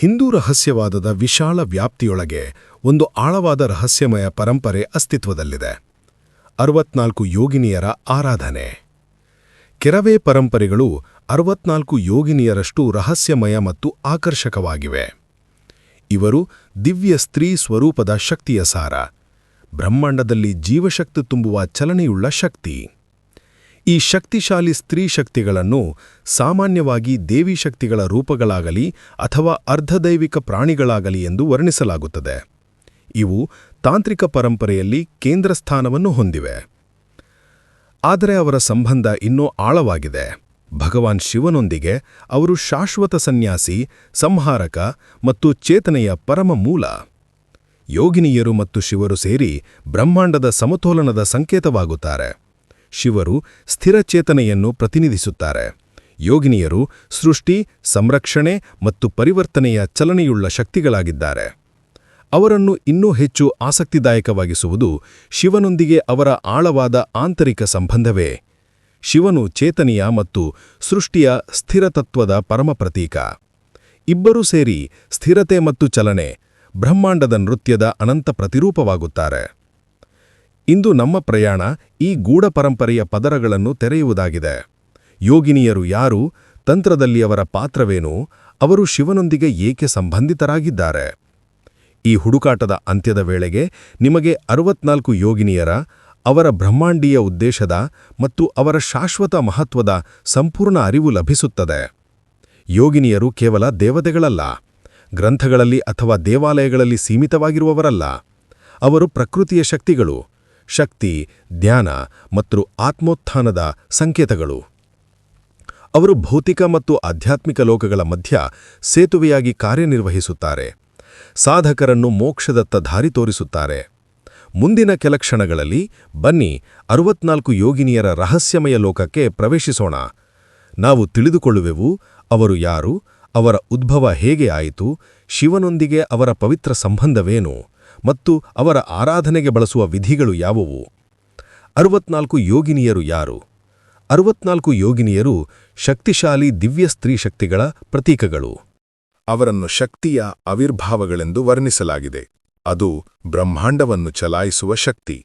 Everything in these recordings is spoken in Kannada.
ಹಿಂದೂ ರಹಸ್ಯವಾದದ ವಿಶಾಲ ವ್ಯಾಪ್ತಿಯೊಳಗೆ ಒಂದು ಆಳವಾದ ರಹಸ್ಯಮಯ ಪರಂಪರೆ ಅಸ್ತಿತ್ವದಲ್ಲಿದೆ. ಅರವತ್ನಾಲ್ಕು ಯೋಗಿನಿಯರ ಆರಾಧನೆ. ಕೆರವೇ ಪರಂಪರೆಗಳು ಅರವತ್ನಾಲ್ಕು ಯೋಗಿನಿಯರಷ್ಟು ರಹಸ್ಯಮಯ ಮತ್ತು ಆಕರ್ಷಕವಾಗಿವೆ. ಇವರು ದಿವ್ಯ ಸ್ತ್ರೀ ಸ್ವರೂಪದ ಶಕ್ತಿಯ ಸಾರ. ಬ್ರಹ್ಮಾಂಡದಲ್ಲಿ ಜೀವಶಕ್ತಿ ತುಂಬುವ ಚಲನೆಯುಳ್ಳ ಶಕ್ತಿ. ಈ ಶಕ್ತಿಶಾಲಿ ಸ್ತ್ರೀ ಶಕ್ತಿಗಳನ್ನು ಸಾಮಾನ್ಯವಾಗಿ ದೇವಿ ಶಕ್ತಿಗಳ ರೂಪಗಳಾಗಲಿ ಅಥವಾ ಅರ್ಧದೈವಿಕ ಪ್ರಾಣಿಗಳಾಗಲಿ ಎಂದು ವರ್ಣಿಸಲಾಗುತ್ತದೆ. ಇವು ತಾಂತ್ರಿಕ ಪರಂಪರೆಯಲ್ಲಿ ಕೇಂದ್ರ ಸ್ಥಾನವನ್ನು ಹೊಂದಿವೆ. ಆದರೆ ಅವರ ಸಂಬಂಧ ಇನ್ನೂ ಆಳವಾಗಿದೆ. ಭಗವಾನ್ ಶಿವನೊಂದಿಗೆ ಅವರು ಶಾಶ್ವತ ಸನ್ಯಾಸಿ, ಸಂಹಾರಕ ಮತ್ತು ಚೇತನೆಯ ಪರಮ ಮೂಲ. ಯೋಗಿನಿಯರು ಮತ್ತು ಶಿವರು ಸೇರಿ ಬ್ರಹ್ಮಾಂಡದ ಸಮತೋಲನದ ಸಂಕೇತವಾಗುತ್ತಾರೆ. ಶಿವರು ಸ್ಥಿರಚೇತನೆಯನ್ನು ಪ್ರತಿನಿಧಿಸುತ್ತಾರೆ. ಯೋಗಿನಿಯರು ಸೃಷ್ಟಿ, ಸಂರಕ್ಷಣೆ ಮತ್ತು ಪರಿವರ್ತನೆಯ ಚಲನೆಯುಳ್ಳ ಶಕ್ತಿಗಳಾಗಿದ್ದಾರೆ. ಅವರನ್ನು ಇನ್ನೂ ಹೆಚ್ಚು ಆಸಕ್ತಿದಾಯಕವಾಗಿಸುವುದು ಶಿವನೊಂದಿಗೆ ಅವರ ಆಳವಾದ ಆಂತರಿಕ ಸಂಬಂಧವೇ. ಶಿವನು ಚೇತನೆಯ ಮತ್ತು ಸೃಷ್ಟಿಯ ಸ್ಥಿರತತ್ವದ ಪರಮ ಪ್ರತೀಕ. ಇಬ್ಬರೂ ಸೇರಿ ಸ್ಥಿರತೆ ಮತ್ತು ಚಲನೆ ಬ್ರಹ್ಮಾಂಡದ ನೃತ್ಯದ ಅನಂತ ಪ್ರತಿರೂಪವಾಗುತ್ತಾರೆ. ಇಂದು ನಮ್ಮ ಪ್ರಯಾಣ ಈ ಗೂಢ ಪರಂಪರೆಯ ಪದರಗಳನ್ನು ತೆರೆಯುವುದಾಗಿದೆ. ಯೋಗಿನಿಯರು ಯಾರು, ತಂತ್ರದಲ್ಲಿ ಅವರ ಪಾತ್ರವೇನು, ಅವರು ಶಿವನೊಂದಿಗೆ ಏಕೆ ಸಂಬಂಧಿತರಾಗಿದ್ದಾರೆ? ಈ ಹುಡುಕಾಟದ ಅಂತ್ಯದ ವೇಳೆಗೆ ನಿಮಗೆ ಅರವತ್ನಾಲ್ಕು ಯೋಗಿನಿಯರ, ಅವರ ಬ್ರಹ್ಮಾಂಡೀಯ ಉದ್ದೇಶದ ಮತ್ತು ಅವರ ಶಾಶ್ವತ ಮಹತ್ವದ ಸಂಪೂರ್ಣ ಅರಿವು ಲಭಿಸುತ್ತದೆ. ಯೋಗಿನಿಯರು ಕೇವಲ ದೇವತೆಗಳಲ್ಲ, ಗ್ರಂಥಗಳಲ್ಲಿ ಅಥವಾ ದೇವಾಲಯಗಳಲ್ಲಿ ಸೀಮಿತವಾಗಿರುವವರಲ್ಲ. ಅವರು ಪ್ರಕೃತಿಯ ಶಕ್ತಿಗಳು ಶಕ್ತಿ, ಧ್ಯಾನ ಮತ್ತು ಆತ್ಮೋತ್ಥಾನದ ಸಂಕೇತಗಳು. ಅವರು ಭೌತಿಕ ಮತ್ತು ಆಧ್ಯಾತ್ಮಿಕ ಲೋಕಗಳ ಮಧ್ಯ ಸೇತುವೆಯಾಗಿ ಕಾರ್ಯನಿರ್ವಹಿಸುತ್ತಾರೆ. ಸಾಧಕರನ್ನು ಮೋಕ್ಷದತ್ತ ದಾರಿ ತೋರಿಸುತ್ತಾರೆ. ಮುಂದಿನ ಕೆಲ ಕ್ಷಣಗಳಲ್ಲಿ ಬನ್ನಿ ಅರವತ್ನಾಲ್ಕು ಯೋಗಿನಿಯರ ರಹಸ್ಯಮಯ ಲೋಕಕ್ಕೆ ಪ್ರವೇಶಿಸೋಣ. ನಾವು ತಿಳಿದುಕೊಳ್ಳುವೆವು ಅವರು ಯಾರು, ಅವರ ಉದ್ಭವ ಹೇಗೆ ಆಯಿತು, ಶಿವನೊಂದಿಗೆ ಅವರ ಪವಿತ್ರ ಸಂಬಂಧವೇನು. ಮತ್ತು ಅವರ ಆರಾಧನೆಗೆ ಬಳಸುವ ವಿಧಿಗಳು ಯಾವುವು? ಅರವತ್ನಾಲ್ಕು ಯೋಗಿನಿಯರು ಯಾರು? ಅರವತ್ನಾಲ್ಕು ಯೋಗಿನಿಯರು ಶಕ್ತಿಶಾಲಿ ದಿವ್ಯ ಸ್ತ್ರೀ ಶಕ್ತಿಗಳ ಪ್ರತೀಕಗಳು. ಅವರನ್ನು ಶಕ್ತಿಯ ಅವಿರ್ಭಾವಗಳೆಂದು ವರ್ಣಿಸಲಾಗಿದೆ. ಅದು ಬ್ರಹ್ಮಾಂಡವನ್ನು ಚಲಾಯಿಸುವ ಶಕ್ತಿ.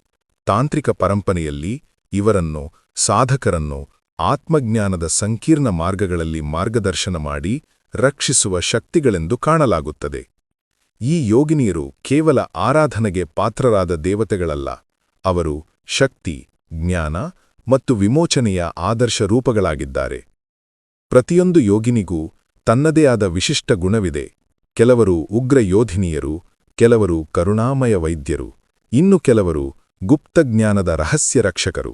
ತಾಂತ್ರಿಕ ಪರಂಪರೆಯಲ್ಲಿ ಇವರನ್ನು ಸಾಧಕರನ್ನು ಆತ್ಮಜ್ಞಾನದ ಸಂಕೀರ್ಣ ಮಾರ್ಗಗಳಲ್ಲಿ ಮಾರ್ಗದರ್ಶನ ಮಾಡಿ ರಕ್ಷಿಸುವ ಶಕ್ತಿಗಳೆಂದು ಕಾಣಲಾಗುತ್ತದೆ. ಈ ಯೋಗಿನಿಯರು ಕೇವಲ ಆರಾಧನೆಗೆ ಪಾತ್ರರಾದ ದೇವತೆಗಳಲ್ಲ. ಅವರು ಶಕ್ತಿ, ಜ್ಞಾನ ಮತ್ತು ವಿಮೋಚನೆಯ ಆದರ್ಶ ರೂಪಗಳಾಗಿದ್ದಾರೆ. ಪ್ರತಿಯೊಂದು ಯೋಗಿನಿಗೂ ತನ್ನದೇ ಆದ ವಿಶಿಷ್ಟ ಗುಣವಿದೆ. ಕೆಲವರು ಉಗ್ರ ಯೋಧಿನಿಯರು, ಕೆಲವರು ಕರುಣಾಮಯ ವೈದ್ಯರು, ಇನ್ನು ಕೆಲವರು ಗುಪ್ತಜ್ಞಾನದ ರಹಸ್ಯ ರಕ್ಷಕರು.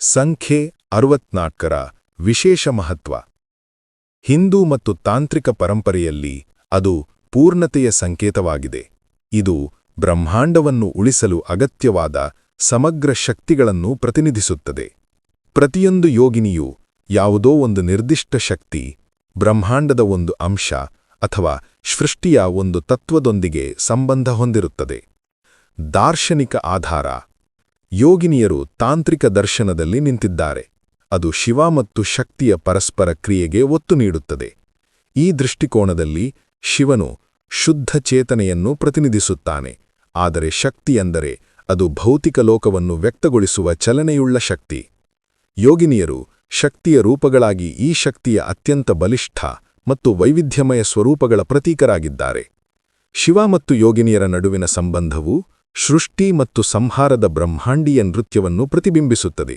ಸಂಖ್ಯೆ ಅರವತ್ನಾಲ್ಕರ ವಿಶೇಷ ಮಹತ್ವ. ಹಿಂದೂ ಮತ್ತು ತಾಂತ್ರಿಕ ಪರಂಪರೆಯಲ್ಲಿ ಅದು ಪೂರ್ಣತೆಯ ಸಂಕೇತವಾಗಿದೆ. ಇದು ಬ್ರಹ್ಮಾಂಡವನ್ನು ಉಳಿಸಲು ಅಗತ್ಯವಾದ ಸಮಗ್ರ ಶಕ್ತಿಗಳನ್ನು ಪ್ರತಿನಿಧಿಸುತ್ತದೆ. ಪ್ರತಿಯೊಂದು ಯೋಗಿನಿಯು ಯಾವುದೋ ಒಂದು ನಿರ್ದಿಷ್ಟ ಶಕ್ತಿ, ಬ್ರಹ್ಮಾಂಡದ ಒಂದು ಅಂಶ ಅಥವಾ ಸೃಷ್ಟಿಯ ಒಂದು ತತ್ವದೊಂದಿಗೆ ಸಂಬಂಧ ಹೊಂದಿರುತ್ತದೆ. ದಾರ್ಶನಿಕ ಆಧಾರ. ಯೋಗಿನಿಯರು ತಾಂತ್ರಿಕ ದರ್ಶನದಲ್ಲಿ ನಿಂತಿದ್ದಾರೆ. ಅದು ಶಿವ ಮತ್ತು ಶಕ್ತಿಯ ಪರಸ್ಪರ ಕ್ರಿಯೆಗೆ ಒತ್ತು ನೀಡುತ್ತದೆ. ಈ ದೃಷ್ಟಿಕೋನದಲ್ಲಿ ಶಿವನು ಶುದ್ಧ ಚೇತನೆಯನ್ನು ಪ್ರತಿನಿಧಿಸುತ್ತಾನೆ. ಆದರೆ ಶಕ್ತಿಯೆಂದರೆ ಅದು ಭೌತಿಕ ಲೋಕವನ್ನು ವ್ಯಕ್ತಗೊಳಿಸುವ ಚಲನೆಯುಳ್ಳ ಶಕ್ತಿ. ಯೋಗಿನಿಯರು ಶಕ್ತಿಯ ರೂಪಗಳಾಗಿ ಈ ಶಕ್ತಿಯ ಅತ್ಯಂತ ಬಲಿಷ್ಠ ಮತ್ತು ವೈವಿಧ್ಯಮಯ ಸ್ವರೂಪಗಳ ಪ್ರತೀಕರಾಗಿದ್ದಾರೆ. ಶಿವ ಮತ್ತು ಯೋಗಿನಿಯರ ನಡುವಿನ ಸಂಬಂಧವು ಸೃಷ್ಟಿ ಮತ್ತು ಸಂಹಾರದ ಬ್ರಹ್ಮಾಂಡೀಯ ನೃತ್ಯವನ್ನು ಪ್ರತಿಬಿಂಬಿಸುತ್ತದೆ.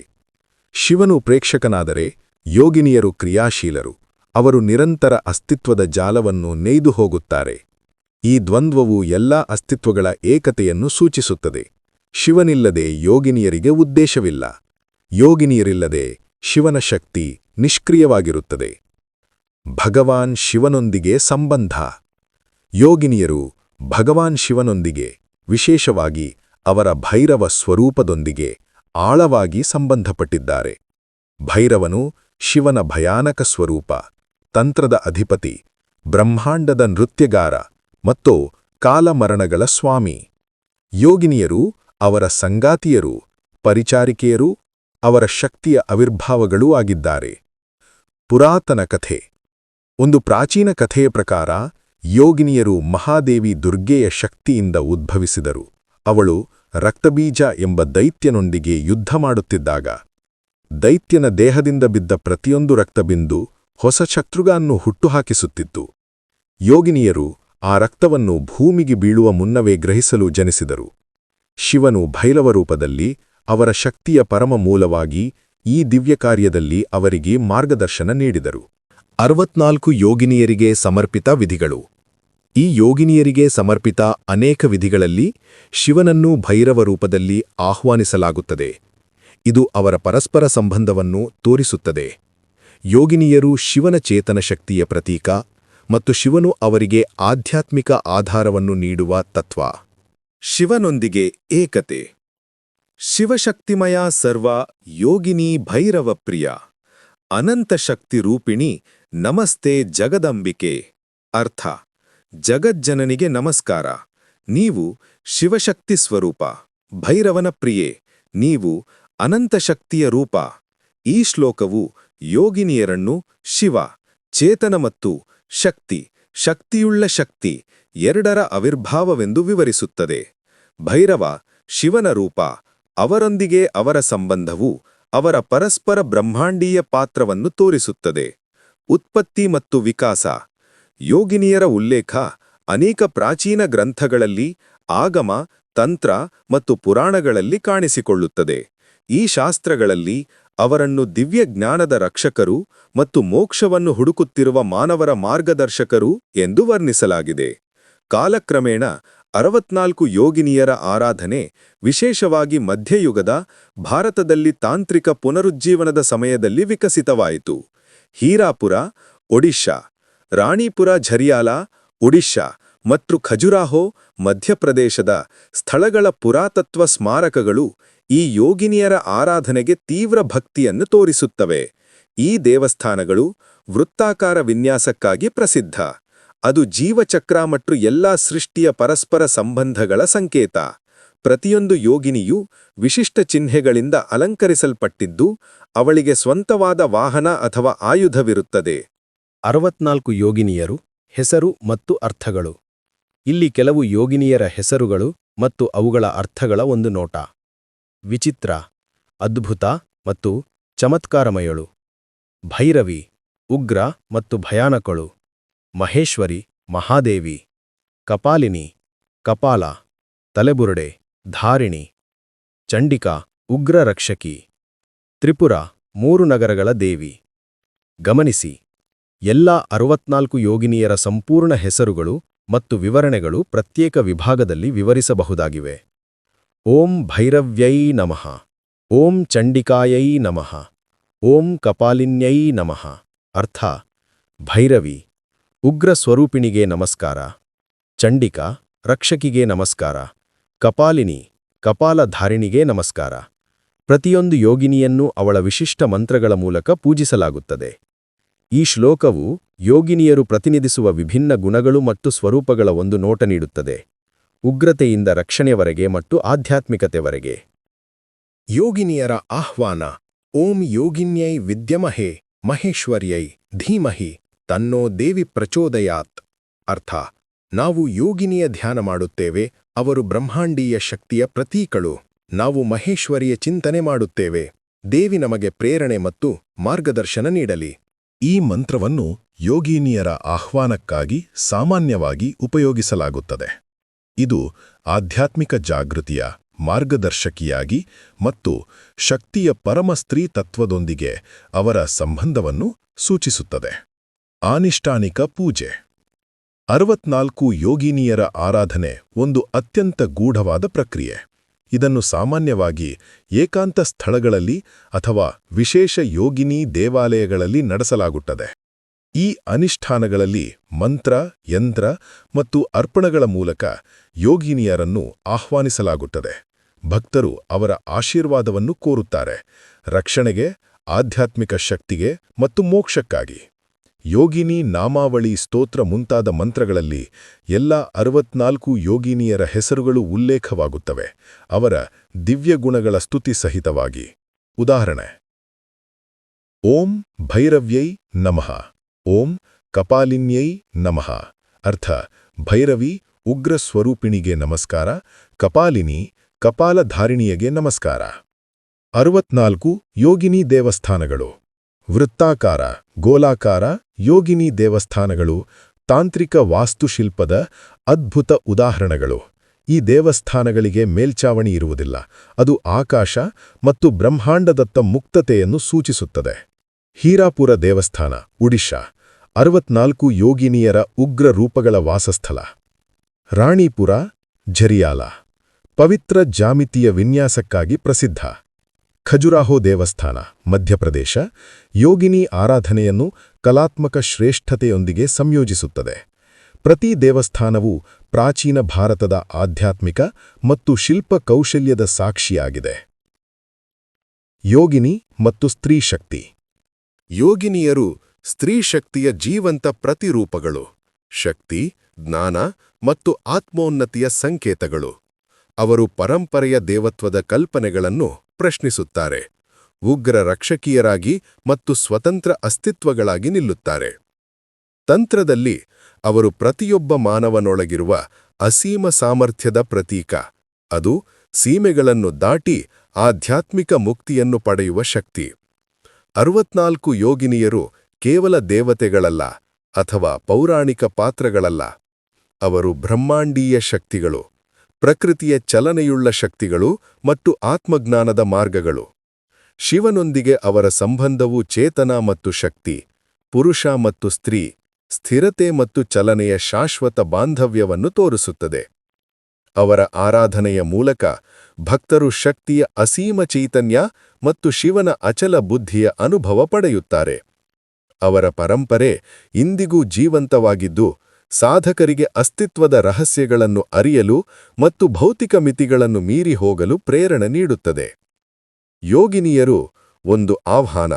ಶಿವನು ಪ್ರೇಕ್ಷಕನಾದರೆ ಯೋಗಿನಿಯರು ಕ್ರಿಯಾಶೀಲರು. ಅವರು ನಿರಂತರ ಅಸ್ತಿತ್ವದ ಜಾಲವನ್ನು ನೇಯ್ದು ಹೋಗುತ್ತಾರೆ. ಈ ದ್ವಂದ್ವವು ಎಲ್ಲಾ ಅಸ್ತಿತ್ವಗಳ ಏಕತೆಯನ್ನು ಸೂಚಿಸುತ್ತದೆ. ಶಿವನಿಲ್ಲದೆ ಯೋಗಿನಿಯರಿಗೆ ಉದ್ದೇಶವಿಲ್ಲ. ಯೋಗಿನಿಯರಿಲ್ಲದೆ ಶಿವನ ಶಕ್ತಿ ನಿಷ್ಕ್ರಿಯವಾಗಿರುತ್ತದೆ. ಭಗವಾನ್ ಶಿವನೊಂದಿಗೆ ಸಂಬಂಧ. ಯೋಗಿನಿಯರು ಭಗವಾನ್ ಶಿವನೊಂದಿಗೆ, ವಿಶೇಷವಾಗಿ ಅವರ ಭೈರವ ಸ್ವರೂಪದೊಂದಿಗೆ ಆಳವಾಗಿ ಸಂಬಂಧಪಟ್ಟಿದ್ದಾರೆ. ಭೈರವನು ಶಿವನ ಭಯಾನಕ ಸ್ವರೂಪ. ತಂತ್ರದ ಅಧಿಪತಿ, ಬ್ರಹ್ಮಾಂಡದ ನೃತ್ಯಗಾರ ಮತ್ತು ಕಾಲಮರಣಗಳ ಸ್ವಾಮಿ. ಯೋಗಿನಿಯರು, ಅವರ ಸಂಗಾತಿಯರು, ಪರಿಚಾರಿಕೆಯರು, ಅವರ ಶಕ್ತಿಯ ಅವಿರ್ಭಾವಗಳೂ ಆಗಿದ್ದಾರೆ. ಪುರಾತನ ಕಥೆ. ಒಂದು ಪ್ರಾಚೀನ ಕಥೆಯ ಪ್ರಕಾರ, ಯೋಗಿನಿಯರು ಮಹಾದೇವಿ ದುರ್ಗೆಯ ಶಕ್ತಿಯಿಂದ ಉದ್ಭವಿಸಿದರು. ಅವಳು ರಕ್ತಬೀಜ ಎಂಬ ದೈತ್ಯನೊಂದಿಗೆ ಯುದ್ಧ ಮಾಡುತ್ತಿದ್ದಾಗ, ದೈತ್ಯನ ದೇಹದಿಂದ ಬಿದ್ದ ಪ್ರತಿಯೊಂದು ರಕ್ತಬಿಂದು ಹೊಸ ಶತ್ರುಗಾನ್ನು ಹುಟ್ಟುಹಾಕಿಸುತ್ತಿತ್ತು. ಯೋಗಿನಿಯರು ಆ ರಕ್ತವನ್ನು ಭೂಮಿಗೆ ಬೀಳುವ ಮುನ್ನವೇ ಗ್ರಹಿಸಲು ಜನಿಸಿದರು. ಶಿವನು ಭೈಲವ ರೂಪದಲ್ಲಿ ಅವರ ಶಕ್ತಿಯ ಪರಮ ಮೂಲವಾಗಿ ಈ ದಿವ್ಯ ಕಾರ್ಯದಲ್ಲಿ ಅವರಿಗೆ ಮಾರ್ಗದರ್ಶನ ನೀಡಿದರು. ಅರವತ್ನಾಲ್ಕು ಯೋಗಿನಿಯರಿಗೆ ಸಮರ್ಪಿತ ವಿಧಿಗಳು. ಈ ಯೋಗಿನಿಯರಿಗೆ ಸಮರ್ಪಿತ ಅನೇಕ ವಿಧಿಗಳಲ್ಲಿ ಶಿವನನ್ನು ಭೈರವ ರೂಪದಲ್ಲಿ ಆಹ್ವಾನಿಸಲಾಗುತ್ತದೆ. ಇದು ಅವರ ಪರಸ್ಪರ ಸಂಬಂಧವನ್ನು ತೋರಿಸುತ್ತದೆ. ಯೋಗಿನಿಯರು ಶಿವನ ಚೇತನ ಶಕ್ತಿಯ ಪ್ರತೀಕ ಮತ್ತು ಶಿವನು ಅವರಿಗೆ ಆಧ್ಯಾತ್ಮಿಕ ಆಧಾರವನ್ನು ನೀಡುವ ತತ್ವ. ಶಿವನೊಂದಿಗೆ ಏಕತೆ. ಶಿವಶಕ್ತಿಮಯ ಸರ್ವ ಯೋಗಿನಿ ಭೈರವಪ್ರಿಯ ಅನಂತ ಶಕ್ತಿ ರೂಪಿಣಿ ನಮಸ್ತೆ ಜಗದಂಬಿಕೆ. ಅರ್ಥ. ಜಗಜ್ಜನನಿಗೆ ನಮಸ್ಕಾರ. ನೀವು ಶಿವಶಕ್ತಿ ಸ್ವರೂಪ. ಭೈರವನ ಪ್ರಿಯೆ. ನೀವು ಅನಂತ ಶಕ್ತಿಯ ರೂಪ. ಈ ಶ್ಲೋಕವು ಯೋಗಿನಿಯರನ್ನು ಶಿವ, ಚೇತನ ಮತ್ತು ಶಕ್ತಿ, ಶಕ್ತಿಯುಳ್ಳ ಶಕ್ತಿ ಎರಡರ ಅವಿರ್ಭಾವವೆಂದು ವಿವರಿಸುತ್ತದೆ. ಭೈರವ, ಶಿವನ ರೂಪ, ಅವರೊಂದಿಗೆ ಅವರ ಸಂಬಂಧವು ಅವರ ಪರಸ್ಪರ ಬ್ರಹ್ಮಾಂಡೀಯ ಪಾತ್ರವನ್ನು ತೋರಿಸುತ್ತದೆ. ಉತ್ಪತ್ತಿ ಮತ್ತು ವಿಕಾಸ, ಯೋಗಿನಿಯರ ಉಲ್ಲೇಖ ಅನೇಕ ಪ್ರಾಚೀನ ಗ್ರಂಥಗಳಲ್ಲಿ ಆಗಮ, ತಂತ್ರ ಮತ್ತು ಪುರಾಣಗಳಲ್ಲಿ ಕಾಣಿಸಿಕೊಳ್ಳುತ್ತದೆ. ಈ ಶಾಸ್ತ್ರಗಳಲ್ಲಿ ಅವರನ್ನು ದಿವ್ಯ ಜ್ಞಾನದ ರಕ್ಷಕರು ಮತ್ತು ಮೋಕ್ಷವನ್ನು ಹುಡುಕುತ್ತಿರುವ ಮಾನವರ ಮಾರ್ಗದರ್ಶಕರು ಎಂದು ವರ್ಣಿಸಲಾಗಿದೆ. ಕಾಲಕ್ರಮೇಣ ಅರವತ್ನಾಲ್ಕು ಯೋಗಿನಿಯರ ಆರಾಧನೆ, ವಿಶೇಷವಾಗಿ ಮಧ್ಯಯುಗದ ಭಾರತದಲ್ಲಿ ತಾಂತ್ರಿಕ ಪುನರುಜ್ಜೀವನದ ಸಮಯದಲ್ಲಿ ವಿಕಸಿತವಾಯಿತು. ಹೀರಾಪುರ, ಒಡಿಶಾ, ರಾಣಿಪುರ ಝರಿಯಾಲ, ಒಡಿಶಾ ಮತ್ತು ಖಜುರಾಹೋ ಮಧ್ಯಪ್ರದೇಶದ ಸ್ಥಳಗಳ ಪುರಾತತ್ವ ಸ್ಮಾರಕಗಳು ಈ ಯೋಗಿನಿಯರ ಆರಾಧನೆಗೆ ತೀವ್ರ ಭಕ್ತಿಯನ್ನು ತೋರಿಸುತ್ತವೆ. ಈ ದೇವಸ್ಥಾನಗಳು ವೃತ್ತಾಕಾರ ವಿನ್ಯಾಸಕ್ಕಾಗಿ ಪ್ರಸಿದ್ಧ. ಅದು ಜೀವಚಕ್ರ ಮತ್ತು ಎಲ್ಲಾ ಸೃಷ್ಟಿಯ ಪರಸ್ಪರ ಸಂಬಂಧಗಳ ಸಂಕೇತ. ಪ್ರತಿಯೊಂದು ಯೋಗಿನಿಯು ವಿಶಿಷ್ಟ ಚಿಹ್ನೆಗಳಿಂದ ಅಲಂಕರಿಸಲ್ಪಟ್ಟಿದ್ದು, ಅವಳಿಗೆ ಸ್ವಂತವಾದ ವಾಹನ ಅಥವಾ ಆಯುಧವಿರುತ್ತದೆ. ಅರವತ್ನಾಲ್ಕು ಯೋಗಿನಿಯರು, ಹೆಸರು ಮತ್ತು ಅರ್ಥಗಳು. ಇಲ್ಲಿ ಕೆಲವು ಯೋಗಿನಿಯರ ಹೆಸರುಗಳು ಮತ್ತು ಅವುಗಳ ಅರ್ಥಗಳ ಒಂದು ನೋಟ. ವಿಚಿತ್ರ, ಅದ್ಭುತ ಮತ್ತು ಚಮತ್ಕಾರಮಯಳು. ಭೈರವಿ, ಉಗ್ರ ಮತ್ತು ಭಯಾನಕಳು. ಮಹೇಶ್ವರಿ, ಮಹಾದೇವಿ. ಕಪಾಲಿನಿ, ಕಪಾಲ. ತಲೆಬುರುಡೆ, ಧಾರಿಣಿ. ಚಂಡಿಕಾ, ಉಗ್ರ ರಕ್ಷಕಿ. ತ್ರಿಪುರ, ಮೂರು ನಗರಗಳ ದೇವಿ. ಗಮನಿಸಿ, ಎಲ್ಲಾ ಅರವತ್ನಾಲ್ಕು ಯೋಗಿನಿಯರ ಸಂಪೂರ್ಣ ಹೆಸರುಗಳು ಮತ್ತು ವಿವರಣೆಗಳು ಪ್ರತ್ಯೇಕ ವಿಭಾಗದಲ್ಲಿ ವಿವರಿಸಬಹುದಾಗಿವೆ. ಓಂ ಭೈರವ್ಯೈ ನಮಃ. ಓಂ ಚಂಡಿಕಾಯೈ ನಮಃ. ಓಂ ಕಪಾಲಿನ್ಯೈ ನಮಃ. ಅರ್ಥ, ಭೈರವಿ, ಉಗ್ರ ಸ್ವರೂಪಿಣಿಗೆ ನಮಸ್ಕಾರ. ಚಂಡಿಕಾ, ರಕ್ಷಕಿಗೆ ನಮಸ್ಕಾರ. ಕಪಾಲಿನಿ, ಕಪಾಲಧಾರಿಣಿಗೆ ನಮಸ್ಕಾರ. ಪ್ರತಿಯೊಂದು ಯೋಗಿನಿಯನ್ನು ಅವಳ ವಿಶಿಷ್ಟ ಮಂತ್ರಗಳ ಮೂಲಕ ಪೂಜಿಸಲಾಗುತ್ತದೆ. ಈ ಶ್ಲೋಕವು ಯೋಗಿನಿಯರು ಪ್ರತಿನಿಧಿಸುವ ವಿಭಿನ್ನ ಗುಣಗಳು ಮತ್ತು ಸ್ವರೂಪಗಳ ಒಂದು ನೋಟ ನೀಡುತ್ತದೆ. ಉಗ್ರತೆಯಿಂದ ರಕ್ಷಣೆಯವರೆಗೆ ಮತ್ತು ಆಧ್ಯಾತ್ಮಿಕತೆವರೆಗೆ. ಯೋಗಿನಿಯರ ಆಹ್ವಾನ, ಓಂ ಯೋಗಿನ್ಯೈ ವಿದ್ಯಮಹೇ, ಮಹೇಶ್ವರ್ಯೈ ಧೀಮಹಿ, ತನ್ನೋ ದೇವಿ ಪ್ರಚೋದಯಾತ್. ಅರ್ಥ, ನಾವು ಯೋಗಿನಿಯ ಧ್ಯಾನ ಮಾಡುತ್ತೇವೆ, ಅವರು ಬ್ರಹ್ಮಾಂಡೀಯ ಶಕ್ತಿಯ ಪ್ರತೀಕಳು, ನಾವು ಮಹೇಶ್ವರಿಯ ಚಿಂತನೆ ಮಾಡುತ್ತೇವೆ, ದೇವಿ ನಮಗೆ ಪ್ರೇರಣೆ ಮತ್ತು ಮಾರ್ಗದರ್ಶನ ನೀಡಲಿ. ಈ ಮಂತ್ರವನ್ನು ಯೋಗಿನಿಯರ ಆಹ್ವಾನಕ್ಕಾಗಿ ಸಾಮಾನ್ಯವಾಗಿ ಉಪಯೋಗಿಸಲಾಗುತ್ತದೆ. ಇದು ಆಧ್ಯಾತ್ಮಿಕ ಜಾಗೃತಿಯ ಮಾರ್ಗದರ್ಶಕಿಯಾಗಿ ಮತ್ತು ಶಕ್ತಿಯ ಪರಮ ಸ್ತ್ರೀ ತತ್ವದೊಂದಿಗೆ ಅವರ ಸಂಬಂಧವನ್ನು ಸೂಚಿಸುತ್ತದೆ. ಆನಿಷ್ಠಾನಿಕ ಪೂಜೆ. ಅರವತ್ನಾಲ್ಕು ಯೋಗಿನಿಯರ ಆರಾಧನೆ ಒಂದು ಅತ್ಯಂತ ಗೂಢವಾದ ಪ್ರಕ್ರಿಯೆ. ಇದನ್ನು ಸಾಮಾನ್ಯವಾಗಿ ಏಕಾಂತ ಸ್ಥಳಗಳಲ್ಲಿ ಅಥವಾ ವಿಶೇಷ ಯೋಗಿನಿ ದೇವಾಲಯಗಳಲ್ಲಿ ನಡೆಸಲಾಗುತ್ತದೆ. ಈ ಅನಿಷ್ಠಾನಗಳಲ್ಲಿ ಮಂತ್ರ, ಯಂತ್ರ ಮತ್ತು ಅರ್ಪಣಗಳ ಮೂಲಕ ಯೋಗಿನಿಯರನ್ನು ಆಹ್ವಾನಿಸಲಾಗುತ್ತದೆ. ಭಕ್ತರು ಅವರ ಆಶೀರ್ವಾದವನ್ನು ಕೋರುತ್ತಾರೆ. ರಕ್ಷಣೆಗೆ, ಆಧ್ಯಾತ್ಮಿಕ ಶಕ್ತಿಗೆ ಮತ್ತು ಮೋಕ್ಷಕ್ಕಾಗಿ. ಯೋಗಿನಿ ನಾಮಾವಳಿ ಸ್ತೋತ್ರ ಮುಂತಾದ ಮಂತ್ರಗಳಲ್ಲಿ ಎಲ್ಲ ಅರವತ್ನಾಲ್ಕು ಯೋಗಿನಿಯರ ಹೆಸರುಗಳು ಉಲ್ಲೇಖವಾಗುತ್ತವೆ. ಅವರ ದಿವ್ಯಗುಣಗಳ ಸ್ತುತಿ ಸಹಿತವಾಗಿ. ಉದಾಹರಣೆ. ಓಂ ಭೈರವ್ಯೈ ನಮಃ. ಓಂ ಕಪಾಲಿನ್ಯೈ ನಮಃ. ಅರ್ಥ, ಭೈರವಿ ಉಗ್ರ ಸ್ವರೂಪಿಣಿಗೆ ನಮಸ್ಕಾರ, ಕಪಾಲಿನಿ ಕಪಾಲಧಾರಿಣಿಯಗೆ ನಮಸ್ಕಾರ. ಅರವತ್ನಾಲ್ಕು, ಯೋಗಿನಿ ದೇವಸ್ಥಾನಗಳು. ವೃತ್ತಾಕಾರ, ಗೋಲಾಕಾರ, ಯೋಗಿನಿ ದೇವಸ್ಥಾನಗಳು, ತಾಂತ್ರಿಕ ವಾಸ್ತುಶಿಲ್ಪದ ಅದ್ಭುತ ಉದಾಹರಣೆಗಳು. ಈ ದೇವಸ್ಥಾನಗಳಿಗೆ ಮೇಲ್ಚಾವಣಿ ಇರುವುದಿಲ್ಲ. ಅದು ಆಕಾಶ ಮತ್ತು ಬ್ರಹ್ಮಾಂಡದತ್ತ ಮುಕ್ತತೆಯನ್ನು ಸೂಚಿಸುತ್ತದೆ. ಹೀರಾಪುರ ದೇವಸ್ಥಾನ, ಒಡಿಶಾ, ಅರವತ್ನಾಲ್ಕು ಯೋಗಿನಿಯರ ಉಗ್ರ ರೂಪಗಳ ವಾಸಸ್ಥಳ ರಾಣಿಪುರ ಝರಿಯಾಲ ಪವಿತ್ರ ಜಾಮಿತಿಯ ವಿನ್ಯಾಸಕ್ಕಾಗಿ ಪ್ರಸಿದ್ಧ. ಖಜುರಾಹೋ ದೇವಸ್ಥಾನ, ಮಧ್ಯಪ್ರದೇಶ, ಯೋಗಿನಿ ಆರಾಧನೆಯನ್ನು ಕಲಾತ್ಮಕ ಶ್ರೇಷ್ಠತೆಯೊಂದಿಗೆ ಸಂಯೋಜಿಸುತ್ತದೆ. ಪ್ರತಿ ದೇವಸ್ಥಾನವು ಪ್ರಾಚೀನ ಭಾರತದ ಆಧ್ಯಾತ್ಮಿಕ ಮತ್ತು ಶಿಲ್ಪ ಕೌಶಲ್ಯದ ಸಾಕ್ಷಿಯಾಗಿದೆ. ಯೋಗಿನಿ ಮತ್ತು ಸ್ತ್ರೀ ಶಕ್ತಿ. ಯೋಗಿನಿಯರು ಸ್ತ್ರೀ ಶಕ್ತಿಯ ಜೀವಂತ ಪ್ರತಿರೂಪಗಳು. ಶಕ್ತಿ, ಜ್ಞಾನ ಮತ್ತು ಆತ್ಮೋನ್ನತಿಯ ಸಂಕೇತಗಳು. ಅವರು ಪರಂಪರೆಯ ದೇವತ್ವದ ಕಲ್ಪನೆಗಳನ್ನು ಪ್ರಶ್ನಿಸುತ್ತಾರೆ. ಉಗ್ರ ರಕ್ಷಕೀಯರಾಗಿ ಮತ್ತು ಸ್ವತಂತ್ರ ಅಸ್ತಿತ್ವಗಳಾಗಿ ನಿಲ್ಲುತ್ತಾರೆ. ತಂತ್ರದಲ್ಲಿ ಅವರು ಪ್ರತಿಯೊಬ್ಬ ಮಾನವನೊಳಗಿರುವ ಅಸೀಮ ಸಾಮರ್ಥ್ಯದ ಪ್ರತೀಕ. ಅದು ಸೀಮೆಗಳನ್ನು ದಾಟಿ ಆಧ್ಯಾತ್ಮಿಕ ಮುಕ್ತಿಯನ್ನು ಪಡೆಯುವ ಶಕ್ತಿ. ಅರವತ್ನಾಲ್ಕು ಯೋಗಿನಿಯರು ಕೇವಲ ದೇವತೆಗಳಲ್ಲ ಅಥವಾ ಪೌರಾಣಿಕ ಪಾತ್ರಗಳಲ್ಲ. ಅವರು ಬ್ರಹ್ಮಾಂಡೀಯ ಶಕ್ತಿಗಳು, ಪ್ರಕೃತಿಯ ಚಲನೆಯುಳ್ಳ ಶಕ್ತಿಗಳು ಮತ್ತು ಆತ್ಮಜ್ಞಾನದ ಮಾರ್ಗಗಳು. ಶಿವನೊಂದಿಗೆ ಅವರ ಸಂಬಂಧವು ಚೇತನ ಮತ್ತು ಶಕ್ತಿ, ಪುರುಷ ಮತ್ತು ಸ್ತ್ರೀ, ಸ್ಥಿರತೆ ಮತ್ತು ಚಲನೆಯ ಶಾಶ್ವತ ಬಾಂಧವ್ಯವನ್ನು ತೋರಿಸುತ್ತದೆ. ಅವರ ಆರಾಧನೆಯ ಮೂಲಕ ಭಕ್ತರು ಶಕ್ತಿಯ ಅಸೀಮ ಚೈತನ್ಯ ಮತ್ತು ಶಿವನ ಅಚಲ ಬುದ್ಧಿಯ ಅನುಭವ ಪಡೆಯುತ್ತಾರೆ. ಅವರ ಪರಂಪರೆ ಇಂದಿಗೂ ಜೀವಂತವಾಗಿದ್ದು, ಸಾಧಕರಿಗೆ ಅಸ್ತಿತ್ವದ ರಹಸ್ಯಗಳನ್ನು ಅರಿಯಲು ಮತ್ತು ಭೌತಿಕ ಮಿತಿಗಳನ್ನು ಮೀರಿ ಹೋಗಲು ಪ್ರೇರಣೆ ನೀಡುತ್ತದೆ. ಯೋಗಿನಿಯರು ಒಂದು ಆಹ್ವಾನ,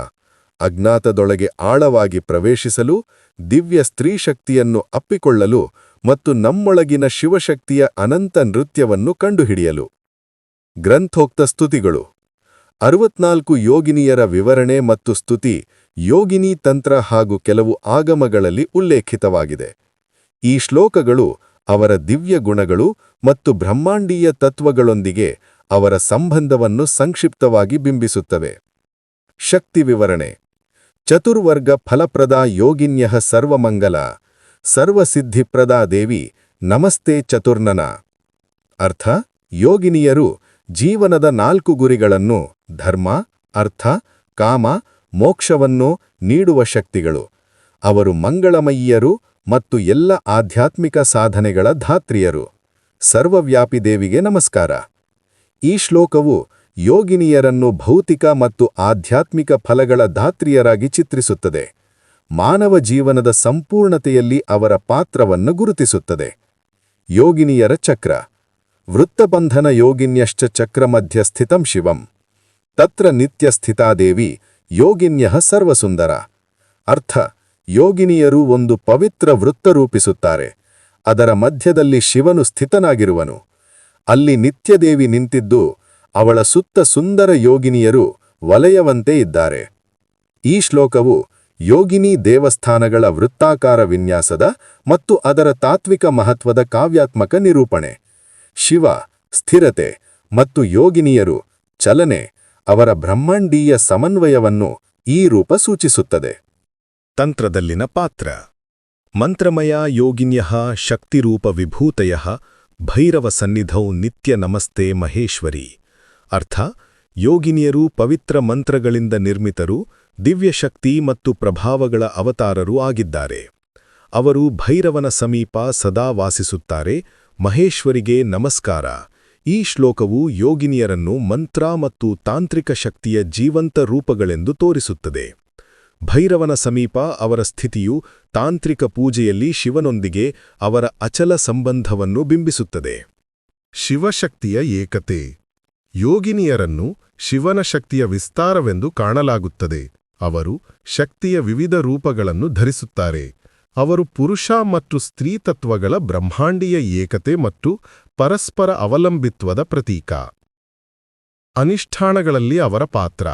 ಅಜ್ಞಾತದೊಳಗೆ ಆಳವಾಗಿ ಪ್ರವೇಶಿಸಲು, ದಿವ್ಯ ಸ್ತ್ರೀಶಕ್ತಿಯನ್ನು ಅಪ್ಪಿಕೊಳ್ಳಲು ಮತ್ತು ನಮ್ಮೊಳಗಿನ ಶಿವಶಕ್ತಿಯ ಅನಂತ ನೃತ್ಯವನ್ನು ಕಂಡುಹಿಡಿಯಲು. ಗ್ರಂಥೋಕ್ತ ಸ್ತುತಿಗಳು. ಅರವತ್ನಾಲ್ಕು ಯೋಗಿನಿಯರ ವಿವರಣೆ ಮತ್ತು ಸ್ತುತಿ, ಯೋಗಿನಿ ತಂತ್ರ ಹಾಗೂ ಕೆಲವು ಆಗಮಗಳಲ್ಲಿ ಉಲ್ಲೇಖಿತವಾಗಿದೆ. ಈ ಶ್ಲೋಕಗಳು ಅವರ ದಿವ್ಯ ಗುಣಗಳು ಮತ್ತು ಬ್ರಹ್ಮಾಂಡೀಯ ತತ್ವಗಳೊಂದಿಗೆ ಅವರ ಸಂಬಂಧವನ್ನು ಸಂಕ್ಷಿಪ್ತವಾಗಿ ಬಿಂಬಿಸುತ್ತವೆ. ಶಕ್ತಿ ವಿವರಣೆ. ಚತುರ್ವರ್ಗ ಫಲಪ್ರದ ಯೋಗಿನ್ಯಃ ಸರ್ವಮಂಗಲ. ಸರ್ವಸಿದ್ಧಿಪ್ರದಾ ದೇವಿ ನಮಸ್ತೆ ಚತುರ್ನನ. ಅರ್ಥ, ಯೋಗಿನಿಯರು ಜೀವನದ ನಾಲ್ಕು ಗುರಿಗಳನ್ನು ಧರ್ಮ, ಅರ್ಥ, ಕಾಮ, ಮೋಕ್ಷವನ್ನು ನೀಡುವ ಶಕ್ತಿಗಳು. ಅವರು ಮಂಗಳಮಯ್ಯರು ಮತ್ತು ಎಲ್ಲ ಆಧ್ಯಾತ್ಮಿಕ ಸಾಧನೆಗಳ ಧಾತ್ರಿಯರು. ಸರ್ವವ್ಯಾಪಿ ದೇವಿಗೆ ನಮಸ್ಕಾರ. ಈ ಶ್ಲೋಕವು ಯೋಗಿನಿಯರನ್ನು ಭೌತಿಕ ಮತ್ತು ಆಧ್ಯಾತ್ಮಿಕ ಫಲಗಳ ಧಾತ್ರಿಯರಾಗಿ ಚಿತ್ರಿಸುತ್ತದೆ. ಮಾನವ ಜೀವನದ ಸಂಪೂರ್ಣತೆಯಲ್ಲಿ ಅವರ ಪಾತ್ರವನ್ನು ಗುರುತಿಸುತ್ತದೆ. ಯೋಗಿನಿಯರ ಚಕ್ರ. ವೃತ್ತಬಂಧನ ಯೋಗಿನ್ಯಶ್ಚ ಚಕ್ರ ಸ್ಥಿತಂ ಶಿವಂ. ತತ್ರ ನಿತ್ಯಸ್ಥಿತಾ ದೇವಿ, ಯೋಗಿನ್ಯಃ ಸರ್ವಸುಂದರ. ಅರ್ಥ. ಯೋಗಿನಿಯರು ಒಂದು ಪವಿತ್ರ ವೃತ್ತ ರೂಪಿಸುತ್ತಾರೆ. ಅದರ ಮಧ್ಯದಲ್ಲಿ ಶಿವನು ಸ್ಥಿತನಾಗಿರುವನು. ಅಲ್ಲಿ ನಿತ್ಯದೇವಿ ನಿಂತಿದ್ದು, ಅವಳ ಸುತ್ತ ಸುಂದರ ಯೋಗಿನಿಯರು ವಲಯವಂತೆ ಇದ್ದಾರೆ. ಈ ಶ್ಲೋಕವು ಯೋಗಿನಿ ದೇವಸ್ಥಾನಗಳ ವೃತ್ತಾಕಾರ ವಿನ್ಯಾಸದ ಮತ್ತು ಅದರ ತಾತ್ವಿಕ ಮಹತ್ವದ ಕಾವ್ಯಾತ್ಮಕ ನಿರೂಪಣೆ. ಶಿವ, ಸ್ಥಿರತೆ ಮತ್ತು ಯೋಗಿನಿಯರು ಚಲನೆ ಅವರ ಬ್ರಹ್ಮಾಂಡೀಯ ಸಮನ್ವಯವನ್ನು ಈ ರೂಪ ಸೂಚಿಸುತ್ತದೆ. ತಂತ್ರದಲ್ಲಿನ ಪಾತ್ರ. ಮಂತ್ರಮಯ ಯೋಗಿನ್ಯಃ ಶಕ್ತಿರೂಪ ವಿಭೂತಯ ಭೈರವ ಸನ್ನಿಧೌ ನಿತ್ಯ ನಮಸ್ತೆ ಮಹೇಶ್ವರಿ. ಅರ್ಥ ಯೋಗಿನಿಯರು ಪವಿತ್ರ ಮಂತ್ರಗಳಿಂದ ನಿರ್ಮಿತರು, ದಿವ್ಯಶಕ್ತಿ ಮತ್ತು ಪ್ರಭಾವಗಳ ಅವತಾರರೂ ಆಗಿದ್ದಾರೆ. ಅವರು ಭೈರವನ ಸಮೀಪ ಸದಾ ವಾಸಿಸುತ್ತಾರೆ. ಮಹೇಶ್ವರಿಗೆ ನಮಸ್ಕಾರ. ಈ ಶ್ಲೋಕವು ಯೋಗಿನಿಯರನ್ನು ಮಂತ್ರ ಮತ್ತು ತಾಂತ್ರಿಕ ಶಕ್ತಿಯ ಜೀವಂತ ರೂಪಗಳೆಂದು ತೋರಿಸುತ್ತದೆ. ಭೈರವನ ಸಮೀಪ ಅವರ ಸ್ಥಿತಿಯು ತಾಂತ್ರಿಕ ಪೂಜೆಯಲ್ಲಿ ಶಿವನೊಂದಿಗೆ ಅವರ ಅಚಲ ಸಂಬಂಧವನ್ನು ಬಿಂಬಿಸುತ್ತದೆ. ಶಿವಶಕ್ತಿಯ ಏಕತೆ. ಯೋಗಿನಿಯರನ್ನು ಶಿವನ ಶಕ್ತಿಯ ವಿಸ್ತಾರವೆಂದು ಕಾಣಲಾಗುತ್ತದೆ. ಅವರು ಶಕ್ತಿಯ ವಿವಿಧ ರೂಪಗಳನ್ನು ಧರಿಸುತ್ತಾರೆ. ಅವರು ಪುರುಷ ಮತ್ತು ಸ್ತ್ರೀ ತತ್ವಗಳ ಬ್ರಹ್ಮಾಂಡೀಯ ಏಕತೆ ಮತ್ತು ಪರಸ್ಪರ ಅವಲಂಬಿತ್ವದ ಪ್ರತೀಕ. ಅನಿಷ್ಠಾನಗಳಲ್ಲಿ ಅವರ ಪಾತ್ರ.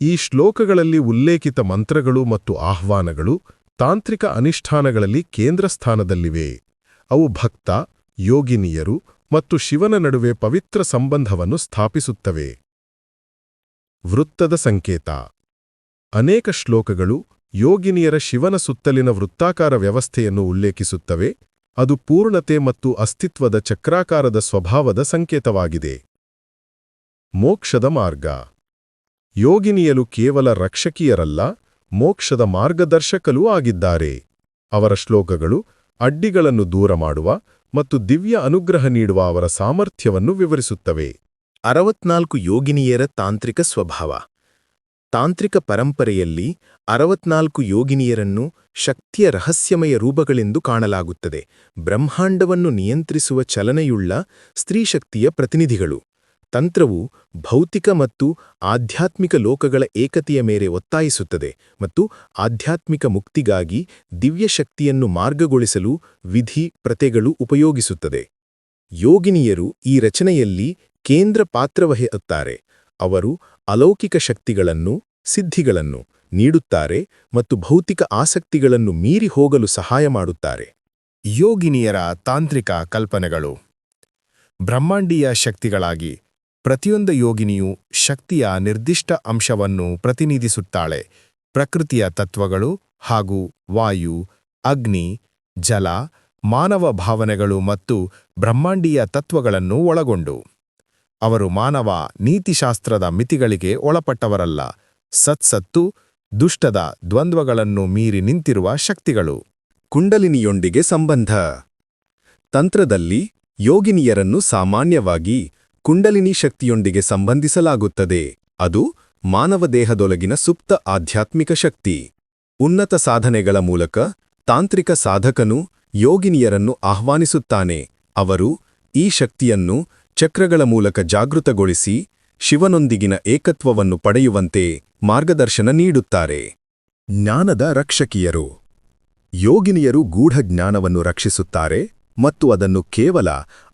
ಈ ಶ್ಲೋಕಗಳಲ್ಲಿ ಉಲ್ಲೇಖಿತ ಮಂತ್ರಗಳು ಮತ್ತು ಆಹ್ವಾನಗಳು ತಾಂತ್ರಿಕ ಅನಿಷ್ಠಾನಗಳಲ್ಲಿ ಕೇಂದ್ರ ಸ್ಥಾನದಲ್ಲಿವೆ. ಅವು ಭಕ್ತ, ಯೋಗಿನಿಯರು ಮತ್ತು ಶಿವನ ನಡುವೆ ಪವಿತ್ರ ಸಂಬಂಧವನ್ನು ಸ್ಥಾಪಿಸುತ್ತವೆ. ವೃತ್ತದ ಸಂಕೇತ. ಅನೇಕ ಶ್ಲೋಕಗಳು ಯೋಗಿನಿಯರ ಶಿವನ ಸುತ್ತಲಿನ ವೃತ್ತಾಕಾರ ವ್ಯವಸ್ಥೆಯನ್ನು ಉಲ್ಲೇಖಿಸುತ್ತವೆ, ಅದು ಪೂರ್ಣತೆ ಮತ್ತು ಅಸ್ತಿತ್ವದ ಚಕ್ರಾಕಾರದ ಸ್ವಭಾವದ ಸಂಕೇತವಾಗಿದೆ. ಮೋಕ್ಷದ ಮಾರ್ಗ. ಯೋಗಿನಿಯಲು ಕೇವಲ ರಕ್ಷಕಿಯರಲ್ಲ, ಮೋಕ್ಷದ ಮಾರ್ಗದರ್ಶಕಲೂ ಆಗಿದ್ದಾರೆ. ಅವರ ಶ್ಲೋಕಗಳು ಅಡ್ಡಿಗಳನ್ನು ದೂರ ಮಾಡುವ ಮತ್ತು ದಿವ್ಯ ಅನುಗ್ರಹ ನೀಡುವ ಅವರ ಸಾಮರ್ಥ್ಯವನ್ನು ವಿವರಿಸುತ್ತವೆ. ಅರವತ್ನಾಲ್ಕು ಯೋಗಿನಿಯರ ತಾಂತ್ರಿಕ ಸ್ವಭಾವ. ತಾಂತ್ರಿಕ ಪರಂಪರೆಯಲ್ಲಿ ಅರವತ್ನಾಲ್ಕು ಯೋಗಿನಿಯರನ್ನು ಶಕ್ತಿಯ ರಹಸ್ಯಮಯ ರೂಪಗಳೆಂದು ಕಾಣಲಾಗುತ್ತದೆ. ಬ್ರಹ್ಮಾಂಡವನ್ನು ನಿಯಂತ್ರಿಸುವ ಚಲನೆಯುಳ್ಳ ಸ್ತ್ರೀಶಕ್ತಿಯ ಪ್ರತಿನಿಧಿಗಳು. ತಂತ್ರವು ಭೌತಿಕ ಮತ್ತು ಆಧ್ಯಾತ್ಮಿಕ ಲೋಕಗಳ ಏಕತೆಯ ಮೇರೆ ಒತ್ತಾಯಿಸುತ್ತದೆ ಮತ್ತು ಆಧ್ಯಾತ್ಮಿಕ ಮುಕ್ತಿಗಾಗಿ ದಿವ್ಯಶಕ್ತಿಯನ್ನು ಮಾರ್ಗಗೊಳಿಸಲು ವಿಧಿ, ಪ್ರತೆಗಳು ಉಪಯೋಗಿಸುತ್ತದೆ. ಯೋಗಿನಿಯರು ಈ ರಚನೆಯಲ್ಲಿ ಕೇಂದ್ರ ಪಾತ್ರವಹಿಸುತ್ತಾರೆ ಅವರು ಅಲೌಕಿಕ ಶಕ್ತಿಗಳನ್ನು, ಸಿದ್ಧಿಗಳನ್ನು ನೀಡುತ್ತಾರೆ ಮತ್ತು ಭೌತಿಕ ಆಸಕ್ತಿಗಳನ್ನು ಮೀರಿ ಹೋಗಲು ಸಹಾಯ ಮಾಡುತ್ತಾರೆ. ಯೋಗಿನಿಯರ ತಾಂತ್ರಿಕ ಕಲ್ಪನೆಗಳು. ಬ್ರಹ್ಮಾಂಡೀಯ ಶಕ್ತಿಗಳಾಗಿ ಪ್ರತಿಯೊಂದು ಯೋಗಿನಿಯು ಶಕ್ತಿಯ ನಿರ್ದಿಷ್ಟ ಅಂಶವನ್ನು ಪ್ರತಿನಿಧಿಸುತ್ತಾಳೆ. ಪ್ರಕೃತಿಯ ತತ್ವಗಳು ಹಾಗೂ ವಾಯು, ಅಗ್ನಿ, ಜಲ, ಮಾನವ ಭಾವನೆಗಳು ಮತ್ತು ಬ್ರಹ್ಮಾಂಡೀಯ ತತ್ವಗಳನ್ನು ಒಳಗೊಂಡು. ಅವರು ಮಾನವ ನೀತಿಶಾಸ್ತ್ರದ ಮಿತಿಗಳಿಗೆ ಒಳಪಟ್ಟವರಲ್ಲ. ಸತ್ಸತ್ತು, ದುಷ್ಟದ ದ್ವಂದ್ವಗಳನ್ನು ಮೀರಿ ನಿಂತಿರುವ ಶಕ್ತಿಗಳು. ಕುಂಡಲಿನಿಯೊಂದಿಗೆ ಸಂಬಂಧ. ತಂತ್ರದಲ್ಲಿ ಯೋಗಿನಿಯರನ್ನು ಸಾಮಾನ್ಯವಾಗಿ ಕುಂಡಲಿನಿ ಶಕ್ತಿಯೊಂದಿಗೆ ಸಂಬಂಧಿಸಲಾಗುತ್ತದೆ. ಅದು ಮಾನವ ದೇಹದೊಳಗಿನ ಸುಪ್ತ ಆಧ್ಯಾತ್ಮಿಕ ಶಕ್ತಿ. ಉನ್ನತ ಸಾಧನೆಗಳ ಮೂಲಕ ತಾಂತ್ರಿಕ ಸಾಧಕನು ಯೋಗಿನಿಯರನ್ನು ಆಹ್ವಾನಿಸುತ್ತಾನೆ. ಅವರು ಈ ಶಕ್ತಿಯನ್ನು ಚಕ್ರಗಳ ಮೂಲಕ ಜಾಗೃತಗೊಳಿಸಿ ಶಿವನೊಂದಿಗಿನ ಏಕತ್ವವನ್ನು ಪಡೆಯುವಂತೆ ಮಾರ್ಗದರ್ಶನ ನೀಡುತ್ತಾರೆ. ಜ್ಞಾನದ ರಕ್ಷಕಿಯರು. ಯೋಗಿನಿಯರು ಗೂಢ ಜ್ಞಾನವನ್ನು ರಕ್ಷಿಸುತ್ತಾರೆ ಮತ್ತು ಅದನ್ನು ಕೇವಲ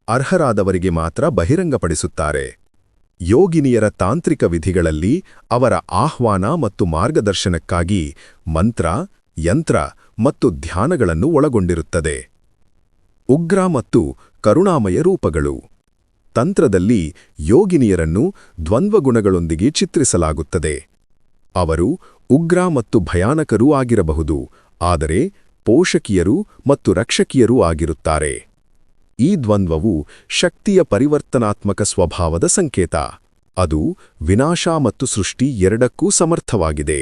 ಅರ್ಹರಾದವರಿಗೆ ಮಾತ್ರ ಬಹಿರಂಗಪಡಿಸುತ್ತಾರೆ. ಯೋಗಿನಿಯರ ತಾಂತ್ರಿಕ ವಿಧಿಗಳಲ್ಲಿ ಅವರ ಆಹ್ವಾನ ಮತ್ತು ಮಾರ್ಗದರ್ಶನಕ್ಕಾಗಿ ಮಂತ್ರ, ಯಂತ್ರ ಮತ್ತು ಧ್ಯಾನಗಳನ್ನು ಒಳಗೊಂಡಿರುತ್ತದೆ. ಉಗ್ರ ಮತ್ತು ಕರುಣಾಮಯ ರೂಪಗಳು. ತಂತ್ರದಲ್ಲಿ ಯೋಗಿನಿಯರನ್ನು ದ್ವಂದ್ವಗುಣಗಳೊಂದಿಗೆ ಚಿತ್ರಿಸಲಾಗುತ್ತದೆ. ಅವರು ಉಗ್ರ ಮತ್ತು ಭಯಾನಕರೂ ಆಗಿರಬಹುದು, ಆದರೆ ಪೋಷಕಿಯರು ಮತ್ತು ರಕ್ಷಕಿಯರೂ ಆಗಿರುತ್ತಾರೆ. ಈ ದ್ವಂದ್ವವು ಶಕ್ತಿಯ ಪರಿವರ್ತನಾತ್ಮಕ ಸ್ವಭಾವದ ಸಂಕೇತ. ಅದು ವಿನಾಶ ಮತ್ತು ಸೃಷ್ಟಿ ಎರಡಕ್ಕೂ ಸಮರ್ಥವಾಗಿದೆ.